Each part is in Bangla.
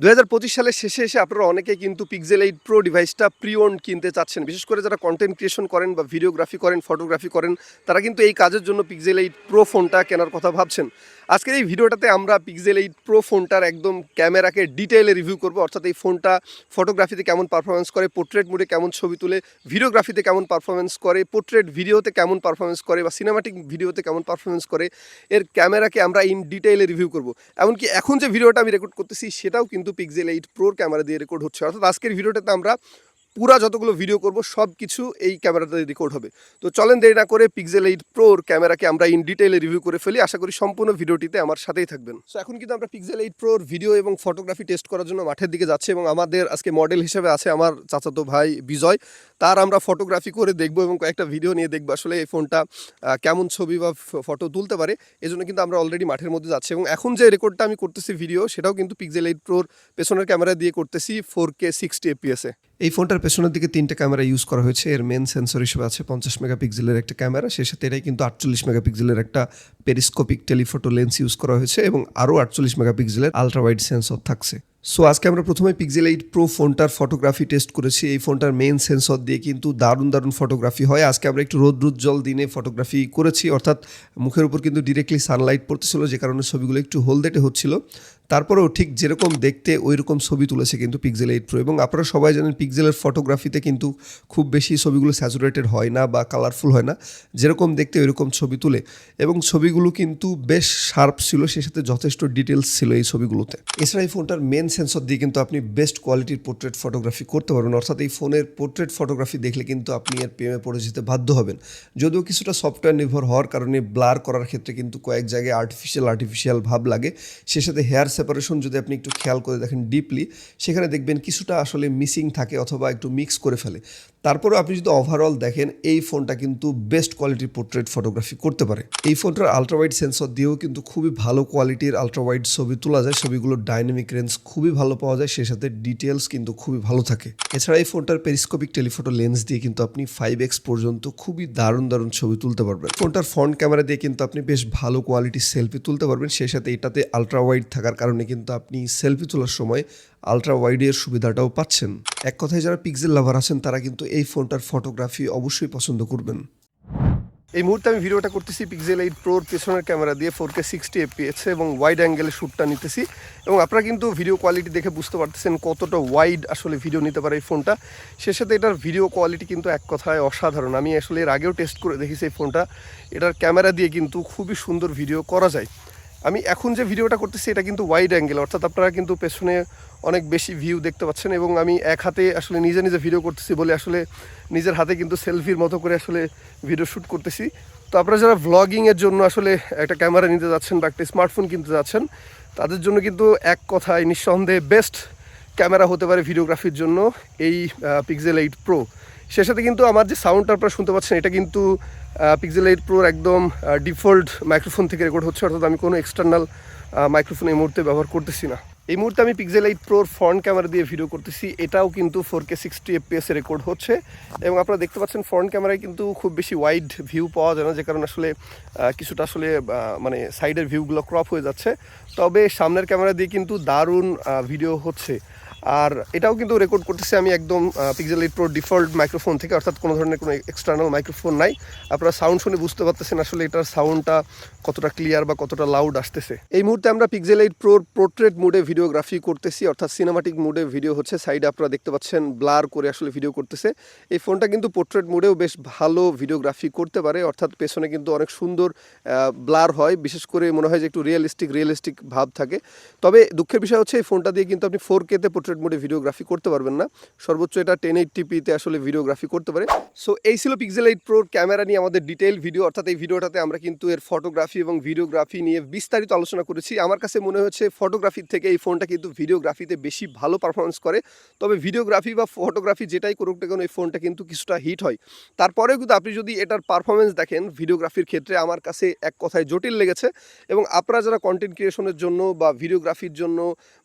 দু হাজার পঁচিশ সালের শেষে এসে আপনারা অনেকে কিন্তু পিক্সেল এইট প্রো ডিভাইসটা প্রি ওন কিনতে চাচ্ছেন। বিশেষ করে যারা কন্টেন্ট ক্রিয়েশন করেন বা ভিডিওগ্রাফি করেন ফটোগ্রাফি করেন, তারা কিন্তু এই কাজের জন্য পিক্সেল এইট প্রো ফোনটা কেনার কথা ভাবছেন। আজকের এই ভিডিওটাতে আমরা পিক্সেল এইট প্রো ফোনটার একদম ক্যামেরাকে ডিটেইলে রিভিউ করব। অর্থাৎ এই ফোনটা ফটোগ্রাফিতে কেমন পারফরমেন্স করে পোর্ট্রেট মোডে কেমন ছবি তুলে ভিডিওগ্রাফিতে কেমন পারফরমেন্স করে পোর্ট্রেট ভিডিওতে কেমন পারফরমেন্স করে বা সিনেমাটিক ভিডিওতে কেমন পারফরমেন্স করে, এর ক্যামেরাকে আমরা ইন ডিটেইলে রিভিউ করব। এমনকি এখন যে ভিডিওটা আমি রেকর্ড করতেছি, সেটাও কিন্তু পিক্সেল এইট প্রোর ক্যামেরা দিয়ে রেকর্ড হচ্ছে। অর্থাৎ আজকের ভিডিওটাতে আমরা পুরা যতগুলো ভিডিও করব সব কিছু এই ক্যামেরাতে রেকর্ড হবে। তো চলেন দেরি না করে পিক্সেল এইট প্রোর ক্যামেরাকে আমরা ইন ডিটেইলে রিভিউ করে ফেলি। আশা করি সম্পূর্ণ ভিডিওটিতে আমার সাথেই থাকবেন। সো এখন কিন্তু আমরা পিক্সেল এইট প্রোর ভিডিও এবং ফটোগ্রাফি টেস্ট করার জন্য মাঠের দিকে যাচ্ছি এবং আমাদের আজকে মডেল হিসেবে আছে আমার চাচাতো ভাই বিজয়। তার আমরা ফটোগ্রাফি করে দেখব এবং কয়েকটা ভিডিও নিয়ে দেখব আসলে এই ফোনটা কেমন ছবি বা ফটো তুলতে পারে। এজন্য কিন্তু আমরা অলরেডি মাঠের মধ্যে যাচ্ছি এবং এখন যে রেকর্ডটা আমি করতেছি ভিডিও সেটাও কিন্তু পিক্সেল এইট প্রোর পেছনের ক্যামেরা দিয়ে করতেছি ফোর কে সিক্সটি এপিএসে এই ফোনটার পেছনের দিকে তিনটে ক্যামেরা ইউজ করা হয়েছে। এর মেন সেন্সর হিসেবে আছে পঞ্চাশ মেগাপিক্সেলের একটা ক্যামেরা। সেই সাথে এটাই কিন্তু আটচল্লিশ মেগাপিক্সেলের একটা পেরিস্কোপিক টেলিফোটো লেন্স ইউজ করা হয়েছে এবং আরও আটচল্লিশ মেগাপিক্সেলের আলট্রা ওয়াইড সেন্সর থাকছে। সো আজকে আমরা প্রথমে পিক্সেল এইট প্রো ফোনটার ফটোগ্রাফি টেস্ট করেছি। এই ফোনটার মেন সেন্সর দিয়ে কিন্তু দারুণ দারুণ ফটোগ্রাফি হয়। আজকে আমরা একটু রোদ্রুজ্জ্বল দিনে ফটোগ্রাফি করেছি। অর্থাৎ মুখের উপর কিন্তু ডিরেক্টলি সানলাইট পড়তেছিল, যে কারণে ছবিগুলো একটু হলদেটে হচ্ছিল। তারপরেও ঠিক যেরকম দেখতে ওই রকম ছবি তুলেছে কিন্তু পিক্সেল এইট প্রো এবং আপনারা সবাই জানেন পিক্সেলের ফটোগ্রাফিতে কিন্তু খুব বেশি ছবিগুলো স্যাচুরেটেড হয় না বা কালারফুল হয় না। যেরকম দেখতে ওই রকম ছবি তুলে। এবং ছবিগুলো কিন্তু বেশ শার্প ছিল, সে সাথে যথেষ্ট ডিটেলস ছিল এই ছবিগুলোতে। এছাড়া এই ফোনটার মেন সেন্সর দিয়ে কিন্তু আপনি বেস্ট কোয়ালিটির পোর্ট্রেট ফটোগ্রাফি করতে পারবেন। অর্থাৎ এই ফোনের পোর্ট্রেট ফটোগ্রাফি দেখলে কিন্তু আপনি এর প্রেমে পড়ে যেতে বাধ্য হবেন। যদিও কিছুটা সফটওয়্যার নির্ভর হওয়ার কারণে ব্লার করার ক্ষেত্রে কিন্তু কয়েক জায়গায় আর্টিফিশিয়াল আর্টিফিশিয়াল ভাব লাগে। সে সাথে হেয়ার সেপারেশন যদি আপনি একটু খেয়াল করে দেখেন ডিপলি সেখানে দেখবেন কিছুটা আসলে মিসিং থাকে অথবা একটু মিক্স করে ফেলে। তারপরেও আপনি যদি ওভারঅল দেখেন, এই ফোনটা কিন্তু বেস্ট কোয়ালিটির পোর্ট্রেট ফটোগ্রাফি করতে পারে। এই ফোনটার আলট্রাওয়াইড সেন্সর দিয়েও কিন্তু খুবই ভালো কোয়ালিটির আলট্রাওয়াইড ছবি তোলা যায়। ছবিগুলোর ডাইনামিক রেঞ্জ খুবই ভালো পাওয়া যায়, সেই সাথে ডিটেলস কিন্তু খুবই ভালো থাকে। এছাড়া এই ফোনটার পেরিস্কোপিক টেলিফোটো লেন্স দিয়ে কিন্তু আপনি ফাইভ এক্স পর্যন্ত খুবই দারুণ দারুণ ছবি তুলতে পারবেন। ফোনটার ফ্রন্ট ক্যামেরা দিয়ে কিন্তু আপনি বেশ ভালো কোয়ালিটির সেলফি তুলতে পারবেন, সেই সাথে এটাতে আলট্রা ওয়াইড থাকার কারণে কিন্তু আপনি সেলফি তোলার সময় আলট্রা ওয়াইডের সুবিধাটাও পাচ্ছেন। এক কথায় যারা পিক্সেল লাভার আছেন, তারা কিন্তু এই ফোনটার ফটোগ্রাফি অবশ্যই পছন্দ করবেন। এই মুহূর্তে আমি ভিডিওটা করতেছি পিক্সেল এইট প্রোর পেছনের ক্যামেরা দিয়ে ফোর কে সিক্সটি এফপিএস এবং ওয়াইড অ্যাঙ্গেলের শ্যুটটা নিতেছি। এবং আপনারা কিন্তু ভিডিও কোয়ালিটি দেখে বুঝতে পারতেছেন কতটা ওয়াইড আসলে ভিডিও নিতে পারে এই ফোনটা সে সাথে এটার ভিডিও কোয়ালিটি কিন্তু এক কথায় অসাধারণ। আমি আসলে এর আগেও টেস্ট করে দেখেছি এই ফোনটা এটার ক্যামেরা দিয়ে কিন্তু খুবই সুন্দর ভিডিও করা যায়। আমি এখন যে ভিডিওটা করতেছি, এটা কিন্তু ওয়াইড অ্যাঙ্গেল অর্থাৎ আপনারা কিন্তু পেছনে অনেক বেশি ভিউ দেখতে পাচ্ছেন এবং আমি এক হাতে আসলে নিজে নিজে ভিডিও করতেছি বলে আসলে নিজের হাতে কিন্তু সেলফির মতো করে আসলে ভিডিও শ্যুট করতেছি। তো আপনারা যারা ভ্লগিংয়ের জন্য আসলে একটা ক্যামেরা নিতে যাচ্ছেন বা একটা স্মার্টফোন কিনতে যাচ্ছেন, তাদের জন্য কিন্তু এক কথায় নিঃসন্দেহে বেস্ট ক্যামেরা হতে পারে ভিডিওগ্রাফির জন্য এই পিক্সেল এইট প্রো সে সাথে কিন্তু আমার যে সাউন্ডটা আপনারা শুনতে পাচ্ছেন, এটা কিন্তু পিক্সেল এইট প্রোর একদম ডিফল্ট মাইক্রোফোন থেকে রেকর্ড হচ্ছে, অর্থাৎ আমি কোনো এক্সটার্নাল মাইক্রোফোন এই মুহূর্তে ব্যবহার করতেছি না। এই মুহূর্তে আমি পিক্সেল এইট প্রোর ফ্রন্ট ক্যামেরা দিয়ে ভিডিও করতেছি, এটাও কিন্তু ফোর কে সিক্সটি এফপিএসে রেকর্ড হচ্ছে এবং আপনারা দেখতে পাচ্ছেন ফ্রন্ট ক্যামেরায় কিন্তু খুব বেশি ওয়াইড ভিউ পাওয়া যায় না, যে কারণে আসলে কিছুটা আসলে মানে সাইডের ভিউগুলো ক্রপ হয়ে যাচ্ছে। তবে সামনের ক্যামেরা দিয়ে কিন্তু দারুণ ভিডিও হচ্ছে। আর এটাও কিন্তু রেকর্ড করতেছি আমি একদম Pixel eight Pro default microphone থেকে, অর্থাৎ কোনো ধরনের কোনো এক্সটার্নাল মাইক্রোফোন নাই। আপনারা সাউন্ড শুনে বুঝতে পারতেছেন আসলে এটার সাউন্ডটা কতটা ক্লিয়ার বা কতটা লাউড আসতেছে। এই মুহূর্তে আমরা পিক্সেল এইট প্রোর পোর্ট্রেট মোডে ভিডিওগ্রাফি করতেছি, অর্থাৎ সিনেমাটিক মোডে ভিডিও হচ্ছে। সাইডে আপনারা দেখতে পাচ্ছেন ব্লার করে আসলে ভিডিও করতেছে। এই ফোনটা কিন্তু পোর্ট্রেট মোডেও বেশ ভালো ভিডিওগ্রাফি করতে পারে, অর্থাৎ পেছনে কিন্তু অনেক সুন্দর ব্লার হয়। বিশেষ করে মনে হয় যে একটু রিয়েলিস্টিক রিয়েলিস্টিক ভাব থাকে। তবে দুঃখের বিষয় হচ্ছে, এই ফোনটা দিয়ে কিন্তু আপনি ফোর কেতে পোর্ট্রেট মোডে ভিডিওগ্রাফি করতে পারবেন না। সর্বোচ্চ এটা টেন এইট টিপিতে আসলে ভিডিওগ্রাফি করতে পারে। সো এই ছিল পিক্সেল এইট প্রোর ক্যামেরা নিয়ে আমাদের ডিটেইল ভিডিও অর্থাৎ এই ভিডিওটাতে আমরা কিন্তু এর ফটোগ্রাফি এবং ভিডিওগ্রাফি নিয়ে বিস্তারিত আলোচনা করেছি। আমার কাছে মনে হচ্ছে ফটোগ্রাফির থেকে এই ফোনটা কিন্তু ভিডিওগ্রাফিতে বেশি ভালো পারফরমেন্স করে। তবে ভিডিওগ্রাফি বা ফটোগ্রাফি যেটাই করুক না কেন, এই ফোনটা কিন্তু কিছুটা হিট হয়। তারপরেও কিন্তু আপনি যদি এটার পারফরমেন্স দেখেন ভিডিওগ্রাফির ক্ষেত্রে আমার কাছে এক কথায় জটিল লেগেছে। এবং আপনারা যারা কন্টেন্ট ক্রিয়েশনের জন্য বা ভিডিওগ্রাফির জন্য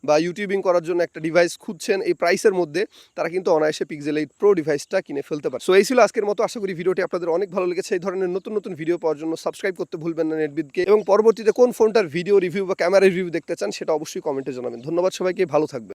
বা ইউটিউবিং করার জন্য একটা ডিভাইস খুঁজছেন, এই প্রাইসের মধ্যে তারা কিন্তু অনায়াসে পিক্সেল এইট প্রো ডিভাইসটা কিনে ফেলতে পারে। সো এই ছিল আজকের মতো। আশা করি ভিডিওটি আপনাদের অনেক ভালো লেগেছে। এই ধরনের নতুন নতুন ভিডিও পাওয়ার জন্য সাবস্ক্রাইব করতে ভুলবেন না নেটবিদকে এবং পরবর্তীতে কোন ফোনটার ভিডিও রিভিউ বা ক্যামেরা রিভিউ দেখতে চান, সেটা অবশ্যই কমেন্টে জানাবেন। ধন্যবাদ সবাইকে, ভালো থাকবেন।